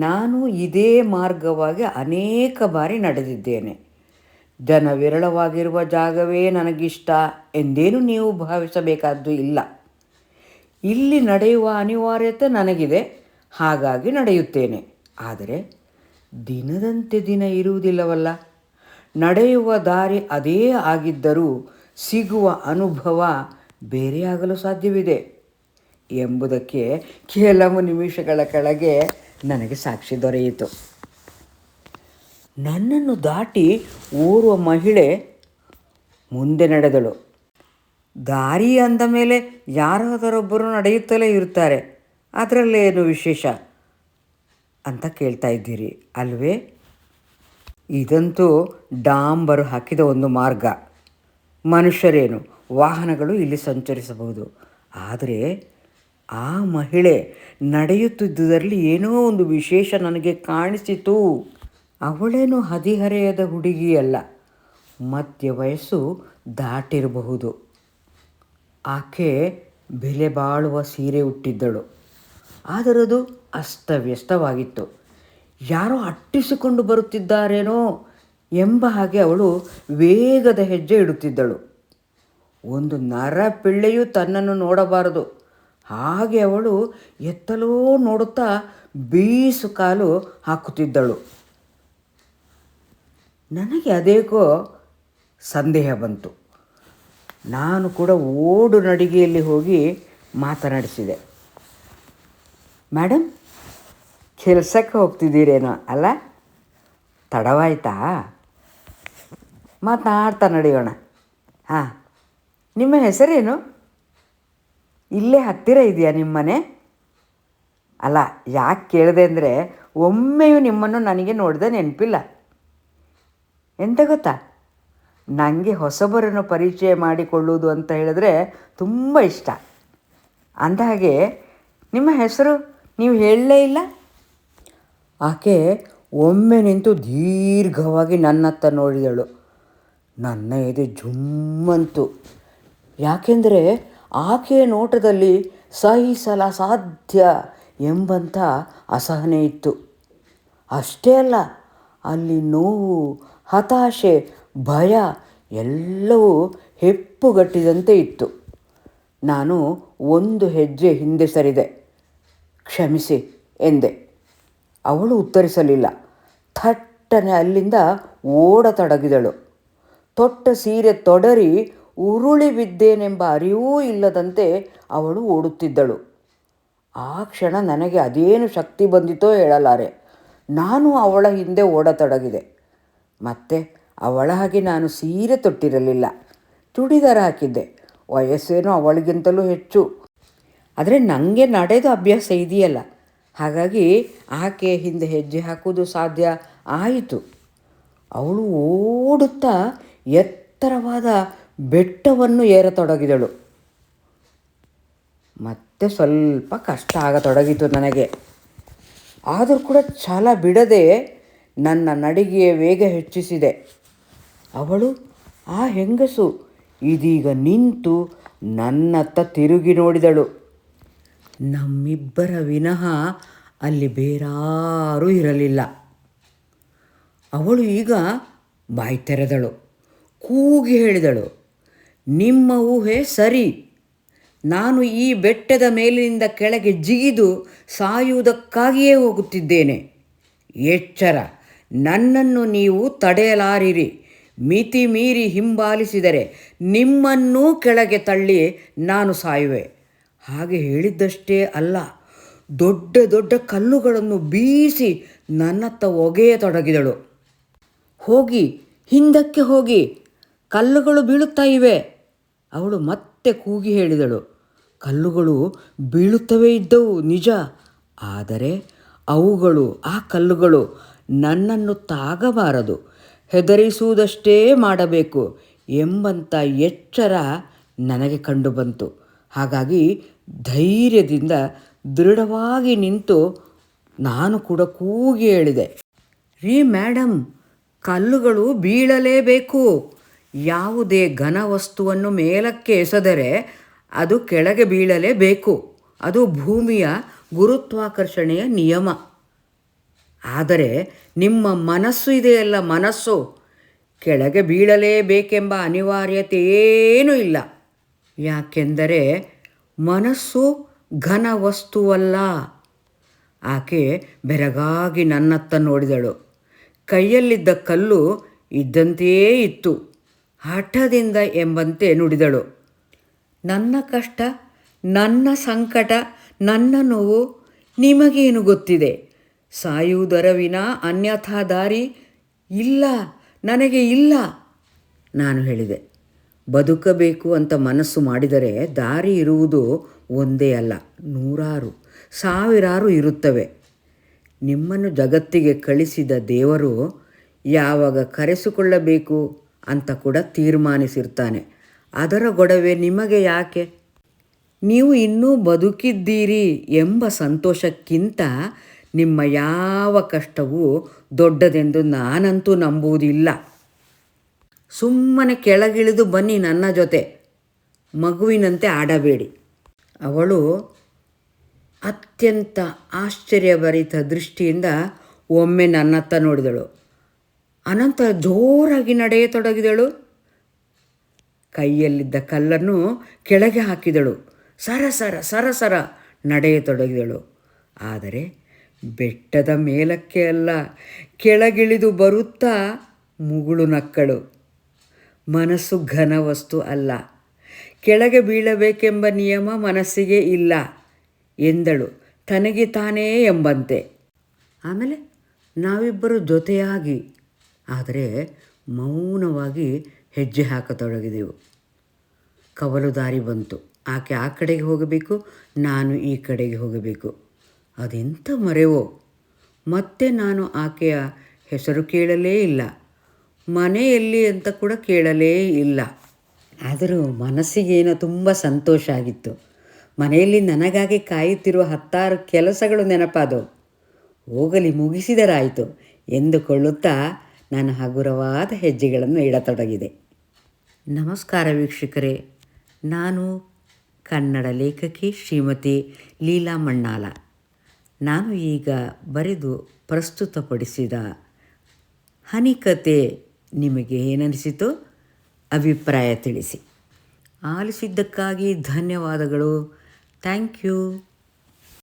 ನಾನು ಇದೇ ಮಾರ್ಗವಾಗಿ ಅನೇಕ ಬಾರಿ ನಡೆದಿದ್ದೇನೆ. ಜನ ವಿರಳವಾಗಿರುವ ಜಾಗವೇ ನನಗಿಷ್ಟ ಎಂದೇನು ನೀವು ಭಾವಿಸಬೇಕಾದ್ದು ಇಲ್ಲ. ಇಲ್ಲಿ ನಡೆಯುವ ಅನಿವಾರ್ಯತೆ ನನಗಿದೆ, ಹಾಗಾಗಿ ನಡೆಯುತ್ತೇನೆ. ಆದರೆ ದಿನದಂತೆ ದಿನ ಇರುವುದಿಲ್ಲವಲ್ಲ. ನಡೆಯುವ ದಾರಿ ಅದೇ ಆಗಿದ್ದರೂ ಸಿಗುವ ಅನುಭವ ಬೇರೆಯಾಗಲು ಸಾಧ್ಯವಿದೆ. ಎಂಬುದಕ್ಕೆ ಕೆಲವು ನಿಮಿಷಗಳ ಕೆಳಗೆ ನನಗೆ ಸಾಕ್ಷಿ ದೊರೆಯಿತು. ನನ್ನನ್ನು ದಾಟಿ ಓರ್ವ ಮಹಿಳೆ ಮುಂದೆ ನಡೆದಳು. ದಾರಿ ಅಂದ ಮೇಲೆ ಯಾರಾದರೊಬ್ಬರು ನಡೆಯುತ್ತಲೇ ಇರ್ತಾರೆ ಅದರಲ್ಲೇನು ವಿಶೇಷ? ಅಂತ ಕೇಳ್ತಾ ಇದ್ದೀರಿ, ಅಲ್ವೇ? ಇದಂತೂ ಡಾಂಬರು ಹಾಕಿದ ಒಂದು ಮಾರ್ಗ. ಮನುಷ್ಯರೇನು, ವಾಹನಗಳು ಇಲ್ಲಿ ಸಂಚರಿಸಬಹುದು. ಆದರೆ ಆ ಮಹಿಳೆ ನಡೆಯುತ್ತಿದ್ದುದರಲ್ಲಿ ಏನೋ ಒಂದು ವಿಶೇಷ ನನಗೆ ಕಾಣಿಸಿತು. ಅವಳೇನು ಹದಿಹರೆಯದ ಹುಡುಗಿಯಲ್ಲ. ಮಧ್ಯ ವಯಸ್ಸು ದಾಟಿರಬಹುದು. ಆಕೆ ಬೆಲೆ ಬಾಳುವ ಸೀರೆ ಉಟ್ಟಿದ್ದಳು. ಆದರದು ಅಸ್ತವ್ಯಸ್ತವಾಗಿತ್ತು. ಯಾರೋ ಅಟ್ಟಿಸಿಕೊಂಡು ಬರುತ್ತಿದ್ದಾರೇನೋ ಎಂಬ ಹಾಗೆ ಅವಳು ವೇಗದ ಹೆಜ್ಜೆ ಇಡುತ್ತಿದ್ದಳು. ಒಂದು ನರ ಪಿಳ್ಳೆಯೂ ತನ್ನನ್ನು ನೋಡಬಾರದು. ಹಾಗೆ ಅವಳು ಎತ್ತಲೋ ನೋಡುತ್ತಾ ಬೀಸು ಕಾಲು ಹಾಕುತ್ತಿದ್ದಳು. ನನಗೆ ಅದೇಕೋ ಸಂದೇಹ ಬಂತು. ನಾನು ಕೂಡ ಓಡು ನಡಿಗೆಯಲ್ಲಿ ಹೋಗಿ ಮಾತನಾಡಿಸಿದೆ. ಮೇಡಮ್ ಕೆಲಸಕ್ಕೆ ಹೋಗ್ತಿದ್ದೀರೇನೋ ಅಲ್ಲ? ತಡವಾಯ್ತಾ? ಮಾತನಾಡ್ತಾ ನಡೆಯೋಣ. ಹಾಂ, ನಿಮ್ಮ ಹೆಸರೇನು? ಇಲ್ಲೇ ಹತ್ತಿರ ಇದೆಯಾ ನಿಮ್ಮನೆ? ಅಲ್ಲ, ಯಾಕೆ ಕೇಳಿದೆ ಅಂದರೆ ಒಮ್ಮೆಯೂ ನಿಮ್ಮನ್ನು ನನಗೆ ನೋಡಿದ ನೆನಪಿಲ್ಲ. ಎಂತ ಗೊತ್ತಾ? ನನಗೆ ಹೊಸಬರನ್ನು ಪರಿಚಯ ಮಾಡಿಕೊಳ್ಳುವುದು ಅಂತ ಹೇಳಿದ್ರೆ ತುಂಬ ಇಷ್ಟ. ಅಂದಹಾಗೆ ನಿಮ್ಮ ಹೆಸರು ನೀವು ಹೇಳಲೇ ಇಲ್ಲ? ಆಕೆ ಒಮ್ಮೆ ನಿಂತು ದೀರ್ಘವಾಗಿ ನನ್ನತ್ತ ನೋಡಿದಳು. ನನ್ನ ಎದೆ ಜುಮ್ಮಂತು. ಯಾಕೆಂದರೆ ಆಕೆಯ ನೋಟದಲ್ಲಿ ಸಹಿಸಲ ಸಾಧ್ಯ ಎಂಬಂಥ ಅಸಹನೆ ಇತ್ತು. ಅಷ್ಟೇ ಅಲ್ಲ, ಅಲ್ಲಿ ನೋವು, ಹತಾಶೆ, ಭಯ ಎಲ್ಲವೂ ಹೆಪ್ಪುಗಟ್ಟಿದಂತೆ ಇತ್ತು. ನಾನು ಒಂದು ಹೆಜ್ಜೆ ಹಿಂದೆ ಸರಿದೆ. ಕ್ಷಮಿಸಿ ಎಂದೆ. ಅವಳು ಉತ್ತರಿಸಲಿಲ್ಲ. ಥಟ್ಟನೆ ಅಲ್ಲಿಂದ ಓಡತೊಡಗಿದಳು. ತೊಟ್ಟ ಸೀರೆ ತೊಡರಿ ಉರುಳಿ ಬಿದ್ದೇನೆಂಬ ಅರಿವೂ ಇಲ್ಲದಂತೆ ಅವಳು ಓಡುತ್ತಿದ್ದಳು. ಆ ಕ್ಷಣ ನನಗೆ ಅದೇನು ಶಕ್ತಿ ಬಂದಿತೋ ಹೇಳಲಾರೆ. ನಾನು ಅವಳ ಹಿಂದೆ ಓಡತೊಡಗಿದೆ. ಮತ್ತೆ ಅವಳ ಹಾಗೆ ನಾನು ಸೀರೆ ತೊಟ್ಟಿರಲಿಲ್ಲ. ಚೂಡಿದಾರ ಹಾಕಿದ್ದೆ. ವಯಸ್ಸೇನು ಅವಳಿಗಿಂತಲೂ ಹೆಚ್ಚು. ಆದರೆ ನನಗೆ ನಡೆದು ಅಭ್ಯಾಸ ಇದೆಯಲ್ಲ. ಹಾಗಾಗಿ ಆಕೆ ಹಿಂದೆ ಹೆಜ್ಜೆ ಹಾಕುವುದು ಸಾಧ್ಯ ಆಯಿತು. ಅವಳು ಓಡುತ್ತಾ ಎತ್ತರವಾದ ಬೆಟ್ಟವನ್ನು ಏರತೊಡಗಿದಳು. ಮತ್ತೆ ಸ್ವಲ್ಪ ಕಷ್ಟ ಆಗತೊಡಗಿತು ನನಗೆ. ಆದರೂ ಕೂಡ ಛಲ ಬಿಡದೆ ನನ್ನ ನಡಿಗೆಯ ವೇಗ ಹೆಚ್ಚಿಸಿದೆ. ಅವಳು, ಆ ಹೆಂಗಸು, ಇದೀಗ ನಿಂತು ನನ್ನತ್ತ ತಿರುಗಿ ನೋಡಿದಳು. ನಮ್ಮಿಬ್ಬರ ವಿನಃ ಅಲ್ಲಿ ಬೇರಾರೂ ಇರಲಿಲ್ಲ. ಅವಳು ಈಗ ಬಾಯಿ ತೆರೆದಳು ಕೂಗಿ ಹೇಳಿದಳು. ನಿಮ್ಮ ಊಹೆ ಸರಿ. ನಾನು ಈ ಬೆಟ್ಟದ ಮೇಲಿನಿಂದ ಕೆಳಗೆ ಜಿಗಿದು ಸಾಯುವುದಕ್ಕಾಗಿಯೇ ಹೋಗುತ್ತಿದ್ದೇನೆ. ಎಚ್ಚರ. ನನ್ನನ್ನು ನೀವು ತಡೆಯಲಾರಿರಿ. ಮಿತಿ ಮೀರಿ ಹಿಂಬಾಲಿಸಿದರೆ ನಿಮ್ಮನ್ನೂ ಕೆಳಗೆ ತಳ್ಳಿ ನಾನು ಸಾಯುವೆ. ಹಾಗೆ ಹೇಳಿದ್ದಷ್ಟೇ ಅಲ್ಲ. ದೊಡ್ಡ ದೊಡ್ಡ ಕಲ್ಲುಗಳನ್ನು ಬೀಸಿ ನನ್ನತ್ತ ಒಗೆಯತೊಡಗಿದಳು ಹೋಗಿ ಹಿಂದಕ್ಕೆ ಹೋಗಿ. ಕಲ್ಲುಗಳು ಬೀಳುತ್ತಾ ಇವೆ. ಅವಳು ಮತ್ತೆ ಕೂಗಿ ಹೇಳಿದಳು, ಕಲ್ಲುಗಳು ಬೀಳುತ್ತವೆ ಇದ್ದವು, ನಿಜ. ಆದರೆ ಅವುಗಳು, ಆ ಕಲ್ಲುಗಳು ನನ್ನನ್ನು ತಾಗಬಾರದು. ಹೆದರಿಸುವುದಷ್ಟೇ ಮಾಡಬೇಕು ಎಂಬಂಥ ಎಚ್ಚರ ನನಗೆ ಕಂಡುಬಂತು. ಹಾಗಾಗಿ ಧೈರ್ಯದಿಂದ ದೃಢವಾಗಿ ನಿಂತು ನಾನು ಕೂಡ ಕೂಗಿ ಹೇಳಿದೆ, ರೀ ಮೇಡಮ್ ಕಲ್ಲುಗಳು ಬೀಳಲೇಬೇಕು. ಯಾವುದೇ ಘನ ವಸ್ತುವನ್ನು ಮೇಲಕ್ಕೆ ಎಸೆದರೆ ಅದು ಕೆಳಗೆ ಬೀಳಲೇಬೇಕು. ಅದು ಭೂಮಿಯ ಗುರುತ್ವಾಕರ್ಷಣೆಯ ನಿಯಮ. ಆದರೆ ನಿಮ್ಮ ಮನಸ್ಸು ಇದೆಯಲ್ಲ ಮನಸ್ಸು? ಕೆಳಗೆ ಬೀಳಲೇಬೇಕೆಂಬ ಅನಿವಾರ್ಯತೆ ಏನೂ ಇಲ್ಲ. ಯಾಕೆಂದರೆ ಮನಸ್ಸು ಘನ ವಸ್ತುವಲ್ಲ ಆಕೆ ಬೆರಗಾಗಿ ನನ್ನತ್ತ ನೋಡಿದಳು. ಕೈಯಲ್ಲಿದ್ದ ಕಲ್ಲು ಇದ್ದಂತೆಯೇ ಇತ್ತು. ಹಠದಿಂದ ಎಂಬಂತೆ ನುಡಿದಳು. ನನ್ನ ಕಷ್ಟ, ನನ್ನ ಸಂಕಟ, ನನ್ನ ನೋವು ನಿಮಗೇನು ಗೊತ್ತಿದೆ? ಸಾಯುವುದರ ವಿನ ಅನ್ಯಥಾ ದಾರಿ ಇಲ್ಲ, ನನಗೆ ಇಲ್ಲ, ನಾನು ಹೇಳಿದೆ. ಬದುಕಬೇಕು ಅಂತ ಮನಸ್ಸು ಮಾಡಿದರೆ ದಾರಿ ಇರುವುದು ಒಂದೇ ಅಲ್ಲ, ನೂರಾರು, ಸಾವಿರಾರು ಇರುತ್ತವೆ. ನಿಮ್ಮನ್ನು ಜಗತ್ತಿಗೆ ಕಳಿಸಿದ ದೇವರು ಯಾವಾಗ ಕರೆಸಿಕೊಳ್ಳಬೇಕು? ಅಂತ ಕೂಡ ತೀರ್ಮಾನಿಸಿರ್ತಾನೆ. ಅದರ ಗೊಡವೆ ನಿಮಗೆ ಯಾಕೆ? ನೀವು ಇನ್ನೂ ಬದುಕಿದ್ದೀರಿ ಎಂಬ ಸಂತೋಷಕ್ಕಿಂತ ನಿಮ್ಮ ಯಾವ ಕಷ್ಟವೂ ದೊಡ್ಡದೆಂದು ನಾನಂತೂ ನಂಬುವುದಿಲ್ಲ. ಸುಮ್ಮನೆ ಕೆಳಗಿಳಿದು ಬನ್ನಿ ನನ್ನ ಜೊತೆ. ಮಗುವಿನಂತೆ ಆಡಬೇಡಿ. ಅವಳು ಅತ್ಯಂತ ಆಶ್ಚರ್ಯಭರಿತ ದೃಷ್ಟಿಯಿಂದ ಒಮ್ಮೆ ನನ್ನತ್ತ ನೋಡಿದಳು. ಅನಂತರ ಜೋರಾಗಿ ನಡೆಯತೊಡಗಿದಳು. ಕೈಯಲ್ಲಿದ್ದ ಕಲ್ಲನ್ನು ಕೆಳಗೆ ಹಾಕಿದಳು. ಸರಸರ ಸರ ಸರ ಸರ ನಡೆಯತೊಡಗಿದಳು. ಆದರೆ ಬೆಟ್ಟದ ಮೇಲಕ್ಕೆ ಅಲ್ಲ, ಕೆಳಗಿಳಿದು ಬರುತ್ತಾ ಮುಗುಳು ನಕ್ಕಳು. ಮನಸ್ಸು ಘನ ವಸ್ತು ಅಲ್ಲ. ಕೆಳಗೆ ಬೀಳಬೇಕೆಂಬ ನಿಯಮ ಮನಸ್ಸಿಗೆ ಇಲ್ಲ ಎಂದಳು. ತನಗೆ ತಾನೇ ಎಂಬಂತೆ. ಆಮೇಲೆ ನಾವಿಬ್ಬರು ಜೊತೆಯಾಗಿ ಆದರೆ ಮೌನವಾಗಿ ಹೆಜ್ಜೆ ಹಾಕತೊಡಗಿದೆವು. ಕವಲು ದಾರಿ ಬಂತು. ಆಕೆ ಆ ಕಡೆಗೆ ಹೋಗಬೇಕು, ನಾನು ಈ ಕಡೆಗೆ ಹೋಗಬೇಕು. ಅದೆಂಥ ಮರೆವೋ? ಮತ್ತೆ ನಾನು ಆಕೆಯ ಹೆಸರು ಕೇಳಲೇ ಇಲ್ಲ. ಮನೆಯಲ್ಲಿ ಅಂತ ಕೂಡ ಕೇಳಲೇ ಇಲ್ಲ. ಆದರೂ ಮನಸ್ಸಿಗೇನೋ ತುಂಬ ಸಂತೋಷ ಆಗಿತ್ತು. ಮನೆಯಲ್ಲಿ ನನಗಾಗಿ ಕಾಯುತ್ತಿರುವ ಹತ್ತಾರು ಕೆಲಸಗಳು ನೆನಪಾದವು. ಹೋಗಲಿ, ಮುಗಿಸಿದರಾಯಿತು. ಎಂದುಕೊಳ್ಳುತ್ತಾ ನಾನು ಹಗುರವಾದ ಹೆಜ್ಜೆಗಳನ್ನು ಇಡತೊಡಗಿದೆ. ನಮಸ್ಕಾರ ವೀಕ್ಷಕರೇ. ನಾನು ಕನ್ನಡ ಲೇಖಕಿ ಶ್ರೀಮತಿ ಲೀಲಾ ಮಣ್ಣಾಲ. ನಾನು ಈಗ ಬರೆದು ಪ್ರಸ್ತುತಪಡಿಸಿದ ಹನಿಕತೆ ನಿಮಗೆ ಏನನಿಸಿತು ಅಭಿಪ್ರಾಯ ತಿಳಿಸಿ. ಆಲಿಸಿದ್ದಕ್ಕಾಗಿ ಧನ್ಯವಾದಗಳು. Thank you.